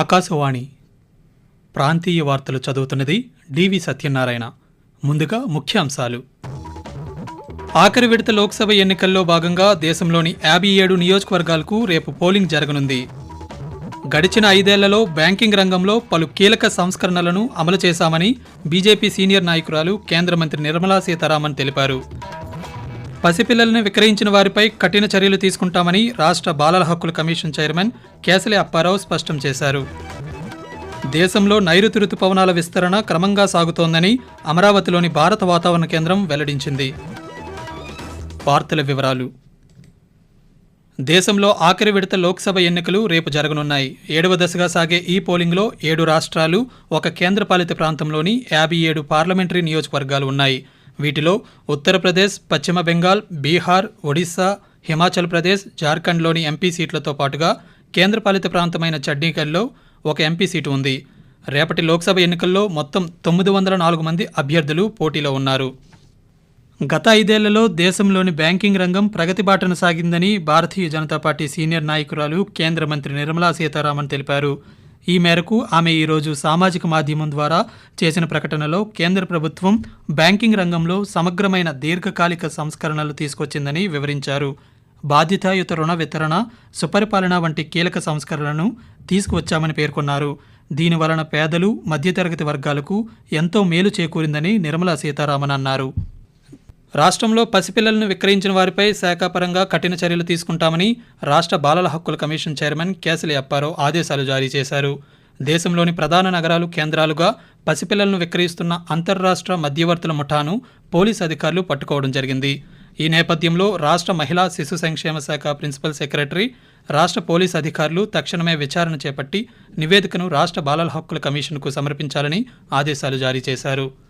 ఆకాశవాణి ప్రాంతీయ వార్తలు చదువుతున్నది డివి సత్యనారాయణ. ముందుగా ముఖ్యాంశాలు. ఆఖరి విడత లోక్సభ ఎన్నికల్లో భాగంగా దేశంలోని యాభై ఏడు నియోజకవర్గాలకు రేపు పోలింగ్ జరగనుంది. గడిచిన ఐదేళ్ళలో బ్యాంకింగ్ రంగంలో పలు కీలక సంస్కరణలను అమలు చేశామని బీజేపీ సీనియర్ నాయకురాలు కేంద్ర మంత్రి నిర్మలా సీతారామన్ తెలిపారు. పసిపిల్లలను విక్రయించిన వారిపై కఠిన చర్యలు తీసుకుంటామని రాష్ట్ర బాలల హక్కుల కమిషన్ చైర్మన్ కేసలి అప్పారావు స్పష్టం చేశారు. దేశంలో నైరుతి రుతుపవనాల విస్తరణ క్రమంగా సాగుతోందని అమరావతిలోని భారత వాతావరణ కేంద్రం వెల్లడించింది. వార్తల వివరాలు. దేశంలో ఆఖరి విడత లోక్సభ ఎన్నికలు రేపు జరగనున్నాయి. ఏడవ దశగా సాగే ఈ పోలింగ్లో ఏడు రాష్ట్రాలు ఒక కేంద్రపాలిత ప్రాంతంలోని యాభై ఏడు పార్లమెంటరీ నియోజకవర్గాలు ఉన్నాయి. వీటిలో ఉత్తరప్రదేశ్ పశ్చిమ బెంగాల్ బీహార్ ఒడిశా హిమాచల్ ప్రదేశ్ జార్ఖండ్లోని ఎంపీ సీట్లతో పాటుగా కేంద్రపాలిత ప్రాంతమైన చండీగఢ్లో ఒక ఎంపీ సీటు ఉంది. రేపటి లోక్సభ ఎన్నికల్లో మొత్తం తొమ్మిది వందల నాలుగు మంది అభ్యర్థులు పోటీలో ఉన్నారు. గత ఐదేళ్ళలో దేశంలోని బ్యాంకింగ్ రంగం ప్రగతి బాటను సాగిందని భారతీయ జనతా పార్టీ సీనియర్ నాయకురాలు కేంద్ర మంత్రి నిర్మలా సీతారామన్ తెలిపారు. ఈ మేరకు ఆమె ఈరోజు సామాజిక మాధ్యమం ద్వారా చేసిన ప్రకటనలో కేంద్ర ప్రభుత్వం బ్యాంకింగ్ రంగంలో సమగ్రమైన దీర్ఘకాలిక సంస్కరణలు తీసుకొచ్చిందని వివరించారు. బాధ్యతాయుత రుణ వితరణ సుపరిపాలన వంటి కీలక సంస్కరణలను తీసుకువచ్చామని పేర్కొన్నారు. దీని వలన పేదలు మధ్యతరగతి వర్గాలకు ఎంతో మేలు చేకూరిందని నిర్మలా సీతారామన్ అన్నారు. రాష్ట్రంలో పసిపిల్లలను విక్రయించిన వారిపై శాఖాపరంగా కఠిన చర్యలు తీసుకుంటామని రాష్ట్ర బాలల హక్కుల కమిషన్ చైర్మన్ కేసలి అప్పారావు ఆదేశాలు జారీ చేశారు. దేశంలోని ప్రధాన నగరాలు కేంద్రాలుగా పసిపిల్లలను విక్రయిస్తున్న అంతర్రాష్ట్ర మధ్యవర్తుల ముఠాను పోలీసు అధికారులు పట్టుకోవడం జరిగింది. ఈ నేపథ్యంలో రాష్ట్ర మహిళా శిశు సంక్షేమ శాఖ ప్రిన్సిపల్ సెక్రటరీ రాష్ట్ర పోలీస్ అధికారులు తక్షణమే విచారణ చేపట్టి నివేదికను రాష్ట్ర బాలల హక్కుల కమిషన్కు సమర్పించాలని ఆదేశాలు జారీ చేశారు.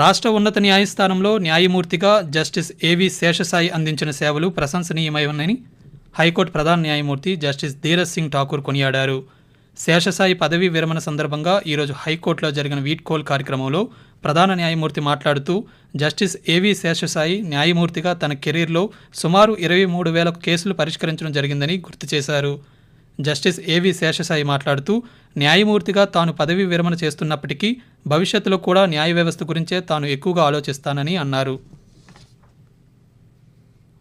రాష్ట్ర ఉన్నత న్యాయస్థానంలో న్యాయమూర్తిగా జస్టిస్ ఏవి శేషసాయి అందించిన సేవలు ప్రశంసనీయమై ఉన్నాయని హైకోర్టు ప్రధాన న్యాయమూర్తి జస్టిస్ ధీరజ్ సింగ్ ఠాకూర్ కొనియాడారు. శేషసాయి పదవీ విరమణ సందర్భంగా ఈరోజు హైకోర్టులో జరిగిన వీడ్కోల్ కార్యక్రమంలో ప్రధాన న్యాయమూర్తి మాట్లాడుతూ జస్టిస్ ఏవి శేషసాయి న్యాయమూర్తిగా తన కెరీర్లో సుమారు ఇరవై మూడు వేల కేసులు పరిష్కరించడం జరిగిందని గుర్తు చేశారు. జస్టిస్ ఏవి శేషసాయి మాట్లాడుతూ న్యాయమూర్తిగా తాను పదవీ విరమణ చేస్తున్నప్పటికీ భవిష్యత్తులో కూడా న్యాయ వ్యవస్థ గురించే తాను ఎక్కువగా ఆలోచిస్తానని అన్నారు.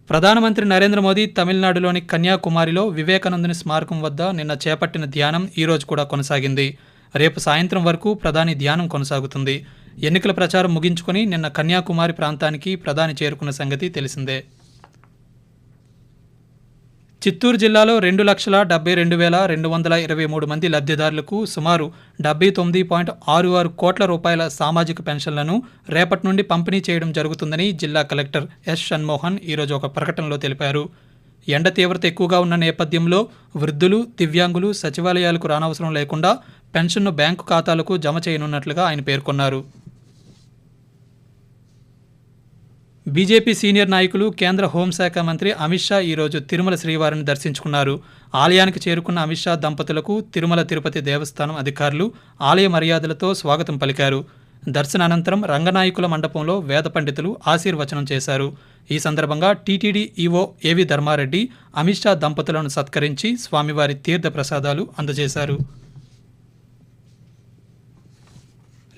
ప్రధానమంత్రి నరేంద్ర మోదీ తమిళనాడులోని కన్యాకుమారిలో వివేకానందుని స్మారకం వద్ద నిన్న చేపట్టిన ధ్యానం ఈరోజు కూడా కొనసాగింది. రేపు సాయంత్రం వరకు ప్రధాని ధ్యానం కొనసాగుతుంది. ఎన్నికల ప్రచారం ముగించుకొని నిన్న కన్యాకుమారి ప్రాంతానికి ప్రధాని చేరుకున్న సంగతి తెలిసిందే. చిత్తూరు జిల్లాలో రెండు లక్షల డెబ్బై రెండు వేల రెండు వందల ఇరవై మూడు మంది లబ్ధిదారులకు సుమారు డెబ్బై తొమ్మిది పాయింట్ ఆరు ఆరు కోట్ల రూపాయల సామాజిక పెన్షన్లను రేపటి నుండి పంపిణీ చేయడం జరుగుతుందని జిల్లా కలెక్టర్ ఎస్ షణ్మోహన్ ఈరోజు ఒక ప్రకటనలో తెలిపారు. ఎండ తీవ్రత ఎక్కువగా ఉన్న నేపథ్యంలో వృద్ధులు దివ్యాంగులు సచివాలయాలకు రానవసరం లేకుండా పెన్షన్ను బ్యాంకు ఖాతాలకు జమ చేయనున్నట్లుగా ఆయన పేర్కొన్నారు. బీజేపీ సీనియర్ నాయకులు కేంద్ర హోంశాఖ మంత్రి అమిత్ షా ఈరోజు తిరుమల శ్రీవారిని దర్శించుకున్నారు. ఆలయానికి చేరుకున్న అమిత్ షా దంపతులకు తిరుమల తిరుపతి దేవస్థానం అధికారులు ఆలయ మర్యాదలతో స్వాగతం పలికారు. దర్శనానంతరం రంగనాయకుల మండపంలో వేద పండితులు ఆశీర్వచనం చేశారు. ఈ సందర్భంగా టీటీడీ ఈవో ఏవి ధర్మారెడ్డి అమిత్ షా దంపతులను సత్కరించి స్వామివారి తీర్థ ప్రసాదాలు అందజేశారు.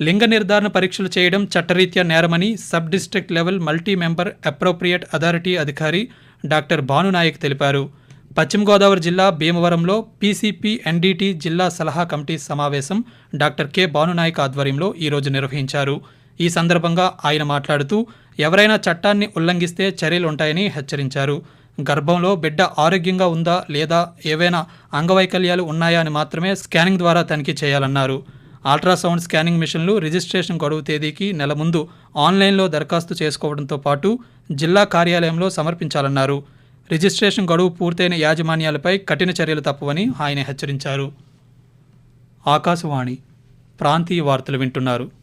లింగ నిర్ధారణ పరీక్షలు చేయడం చట్టరీత్యా నేరమని sub district level multi member appropriate authority అధికారి డాక్టర్ భానునాయక్ తెలిపారు. పశ్చిమ గోదావరి జిల్లా భీమవరంలో పీసీపీ ఎన్డీటీ జిల్లా సలహా కమిటీ సమావేశం డాక్టర్ కె భానునాయక్ ఆధ్వర్యంలో ఈరోజు నిర్వహించారు. ఈ సందర్భంగా ఆయన మాట్లాడుతూ ఎవరైనా చట్టాన్ని ఉల్లంఘిస్తే చర్యలు ఉంటాయని హెచ్చరించారు. గర్భంలో బిడ్డ ఆరోగ్యంగా ఉందా లేదా ఏవైనా అంగవైకల్యాలు ఉన్నాయా అని మాత్రమే స్కానింగ్ ద్వారా తనిఖీ చేయాలన్నారు. అల్ట్రాసౌండ్ స్కానింగ్ మిషన్లు రిజిస్ట్రేషన్ గడువు తేదీకి నెల ముందు ఆన్లైన్లో దరఖాస్తు చేసుకోవడంతో పాటు జిల్లా కార్యాలయంలో సమర్పించాలన్నారు. రిజిస్ట్రేషన్ గడువు పూర్తయిన యాజమాన్యాలపై కఠిన చర్యలు తప్పవని ఆయన హెచ్చరించారు. ఆకాశవాణి ప్రాంతీయ వార్తలు వింటున్నారు.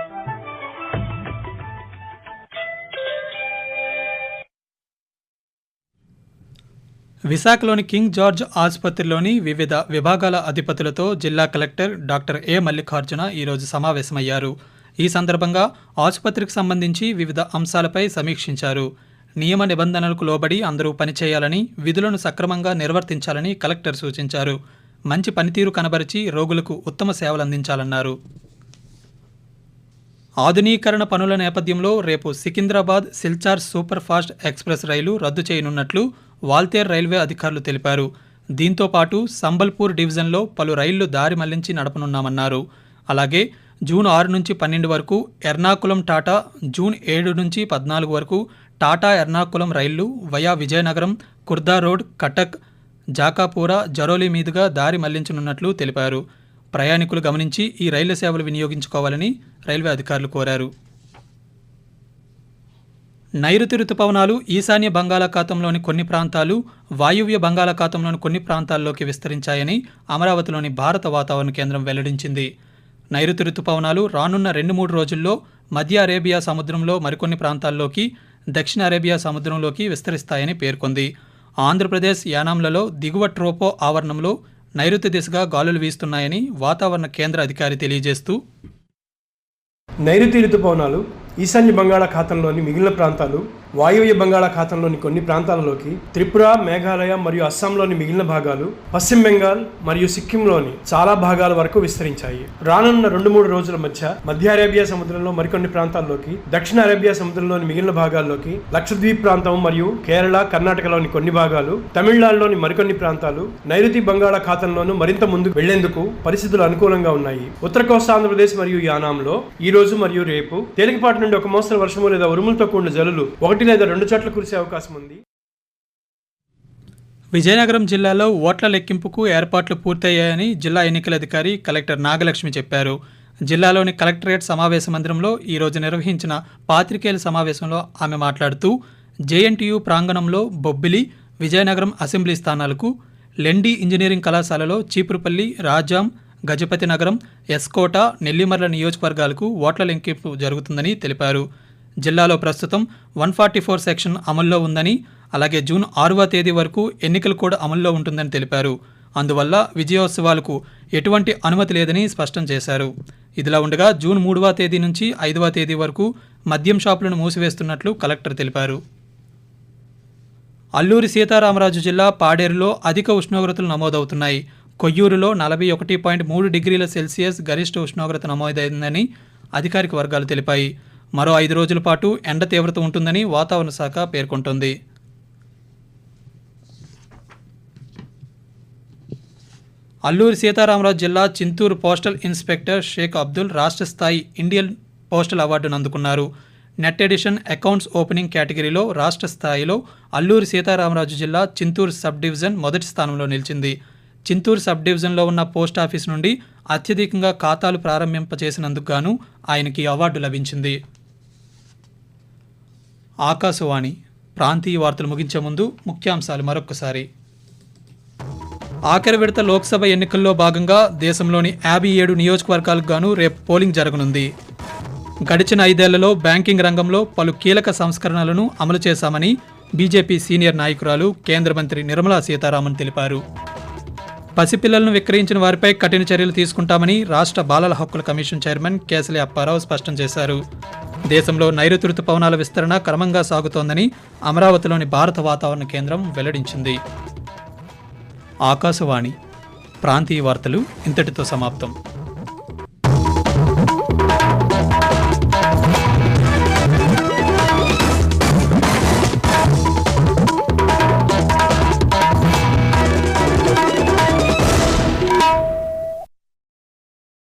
విశాఖలోని కింగ్ జార్జ్ ఆసుపత్రిలోని వివిధ విభాగాల అధిపతులతో జిల్లా కలెక్టర్ డాక్టర్ ఏ మల్లికార్జున ఈరోజు సమావేశమయ్యారు. ఈ సందర్భంగా ఆసుపత్రికి సంబంధించి వివిధ అంశాలపై సమీక్షించారు. నియమ నిబంధనలకు లోబడి అందరూ పనిచేయాలని విధులను సక్రమంగా నిర్వర్తించాలని కలెక్టర్ సూచించారు. మంచి పనితీరు కనబరిచి రోగులకు ఉత్తమ సేవలు అందించాలన్నారు. ఆధునీకరణ పనుల నేపథ్యంలో రేపు Secunderabad Silchar super fast express రైలు రద్దు చేయనున్నట్లు వాల్తేర్ రైల్వే అధికారులు తెలిపారు. దీంతో పాటు సంబల్పూర్ డివిజన్లో పలు రైళ్ళు దారి మళ్ళించి నడపనున్నామన్నారు. అలాగే జూన్ ఆరు నుంచి పన్నెండు వరకు ఎర్నాకుళం టాటా జూన్ ఏడు నుంచి పద్నాలుగు వరకు టాటా ఎర్నాకుళం రైళ్ళు వయా విజయనగరం కుర్దా రోడ్ కటక్ జాకాపూర జరోలి మీదుగా దారి మళ్ళించనున్నట్లు తెలిపారు. ప్రయాణికులు గమనించి ఈ రైళ్ళ సేవలు వినియోగించుకోవాలని రైల్వే అధికారులు కోరారు. నైరుతి రుతుపవనాలు ఈశాన్య బంగాళాఖాతంలోని కొన్ని ప్రాంతాలు వాయువ్య బంగాళాఖాతంలోని కొన్ని ప్రాంతాల్లోకి విస్తరించాయని అమరావతిలోని భారత వాతావరణ కేంద్రం వెల్లడించింది. నైరుతి రుతుపవనాలు రానున్న రెండు మూడు రోజుల్లో మధ్య అరేబియా సముద్రంలో మరికొన్ని ప్రాంతాల్లోకి దక్షిణ అరేబియా సముద్రంలోకి విస్తరిస్తాయని పేర్కొంది. ఆంధ్రప్రదేశ్ యానాంలలో దిగువ ట్రోపో ఆవరణంలో నైరుతి దిశగా గాలులు వీస్తున్నాయని వాతావరణ కేంద్ర అధికారి తెలియజేస్తూ నైరుతి ఋతుపవనాలు ఈశాన్య బంగాళాఖాతంలోని మిగిలిన ప్రాంతాలు వాయువ్య బంగాళాఖాతంలోని కొన్ని ప్రాంతాలలోకి త్రిపుర మేఘాలయ మరియు అస్సాంలోని మిగిలిన భాగాలు పశ్చిమ బెంగాల్ మరియు సిక్కింలోని చాలా భాగాల వరకు విస్తరించాయి. రానున్న రెండు మూడు రోజుల మధ్య మధ్య అరేబియా సముద్రంలో మరికొన్ని ప్రాంతాల్లోకి దక్షిణ అరేబియా సముద్రంలోని మిగిలిన భాగాల్లోకి లక్షద్వీప్ ప్రాంతం మరియు కేరళ కర్ణాటకలోని కొన్ని భాగాలు తమిళనాడులోని మరికొన్ని ప్రాంతాలు నైరుతి బంగాళాఖాతంలోనూ మరింత ముందుకు వెళ్ళేందుకు పరిస్థితులు అనుకూలంగా ఉన్నాయి. ఉత్తర కోస్తా ఆంధ్రప్రదేశ్ మరియు యానాంలో ఈ రోజు మరియు రేపు తేలికపాటి నుండి ఒక మోస్తరు వర్షము లేదా ఉరుములతో కూడిన జల్లులు ఒకటి లేదా రెండు చోట్ల కురిసే అవకాశం ఉంది. విజయనగరం జిల్లాలో ఓట్ల లెక్కింపుకు ఏర్పాట్లు పూర్తయ్యాయని జిల్లా ఎన్నికల అధికారి కలెక్టర్ నాగలక్ష్మి చెప్పారు. జిల్లాలోని కలెక్టరేట్ సమావేశ మందిరంలో ఈరోజు నిర్వహించిన పాత్రికేయుల సమావేశంలో ఆమె మాట్లాడుతూ జేఎన్టీయు ప్రాంగణంలో బొబ్బిలి విజయనగరం అసెంబ్లీ స్థానాలకు లెండి ఇంజనీరింగ్ కళాశాలలో చీపురుపల్లి రాజాం గజపతి నగరం ఎస్కోట నెల్లిమర్ల నియోజకవర్గాలకు ఓట్ల లెక్కింపు జరుగుతుందని తెలిపారు. జిల్లాలో ప్రస్తుతం వన్ ఫార్టీ ఫోర్ సెక్షన్ అమల్లో ఉందని అలాగే జూన్ ఆరవ తేదీ వరకు ఎన్నికలు కూడా అమల్లో ఉంటుందని తెలిపారు. అందువల్ల విజయోత్సవాలకు ఎటువంటి అనుమతి లేదని స్పష్టం చేశారు. ఇదిలా ఉండగా జూన్ మూడవ తేదీ నుంచి ఐదవ తేదీ వరకు మద్యం షాపులను మూసివేస్తున్నట్లు కలెక్టర్ తెలిపారు. అల్లూరి సీతారామరాజు జిల్లా పాడేరులో అధిక ఉష్ణోగ్రతలు నమోదవుతున్నాయి. కొయ్యూరులో నలభై ఒకటి పాయింట్ మూడు డిగ్రీల సెల్సియస్ గరిష్ట ఉష్ణోగ్రత నమోదైందని అధికారిక వర్గాలు తెలిపాయి. మరో ఐదు రోజుల పాటు ఎండ తీవ్రత ఉంటుందని వాతావరణ శాఖ పేర్కొంటోంది. అల్లూరి సీతారామరాజు జిల్లా చింతూరు పోస్టల్ ఇన్స్పెక్టర్ షేక్ అబ్దుల్ రాష్ట్ర స్థాయి ఇండియన్ పోస్టల్ అవార్డును అందుకున్నారు నెట్ ఎడిషన్ అకౌంట్స్ ఓపెనింగ్ కేటగిరీలో రాష్ట్ర స్థాయిలో అల్లూరి సీతారామరాజు జిల్లా చింతూరు సబ్ డివిజన్ మొదటి స్థానంలో నిలిచింది. చింతూరు సబ్ డివిజన్లో ఉన్న పోస్ట్ ఆఫీస్ నుండి అత్యధికంగా ఖాతాలు ప్రారంభింపచేసినందుకు గాను ఆయనకి అవార్డు లభించింది. ఆకాశవాణి ప్రాంతీయ వార్తలు ముగించే ముందు ముఖ్యాంశాలు మరొక్కసారి. ఆఖరి విడత లోక్సభ ఎన్నికల్లో భాగంగా దేశంలోని యాభై ఏడు నియోజకవర్గాలకు గాను రేపు పోలింగ్ జరగనుంది. గడిచిన ఐదేళ్ళలో బ్యాంకింగ్ రంగంలో పలు కీలక సంస్కరణలను అమలు చేశామని బీజేపీ సీనియర్ నాయకురాలు కేంద్ర మంత్రి నిర్మలా సీతారామన్ తెలిపారు. పసిపిల్లలను విక్రయించిన వారిపై కఠిన చర్యలు తీసుకుంటామని రాష్ట్ర బాలల హక్కుల కమిషన్ చైర్మన్ కేసలి అప్పారావు స్పష్టం చేశారు. దేశంలో నైరుతి రుతుపవనాల విస్తరణ క్రమంగా సాగుతోందని అమరావతిలోని భారత వాతావరణ కేంద్రం వెల్లడించింది. ఆకాశవాణి ప్రాంతీయ వార్తలు ఇంతటితో సమాప్తం.